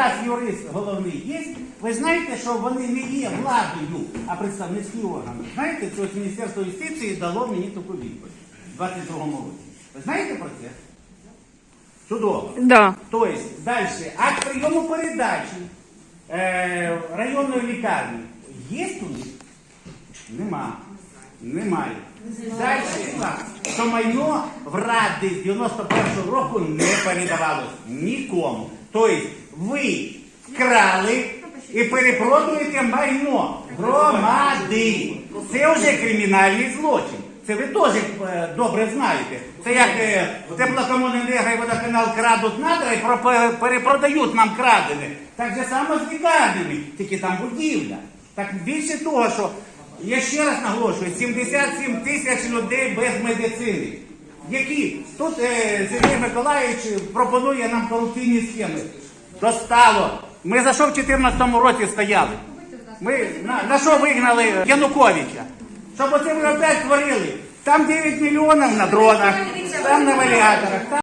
якраз юрист головний є. Ви знаєте, що вони не є владою, а представницькі органи. Знаєте, це ось Міністерство юстиції дало мені таку відповідь у 22-му році. Ви знаєте про це? Чудово. Да. Тобто, далі, акт прийому передачі е, районної лікарні є у них? Нема. Немає. Далі, що майно в Ради з 91-го року не передавалось нікому. Тобто, ви крали і перепродуєте майно громади. Це вже кримінальний злочин. Це ви теж е, добре знаєте. Це як е, теплокомуненерго і водоканал крадуть надра і перепродають нам крадене. Так же само з лікарнями, тільки там будівля. Так більше того, що я ще раз наголошую, 77 тисяч людей без медицини. Які тут е, Сергій Миколаївич пропонує нам корупційні схеми. Достало. Ми за що в 2014 році стояли? Ми на, на що вигнали Януковича? Щоб оце ви опять творили. Там 9 мільйонів на дронах, там на валіаторах. там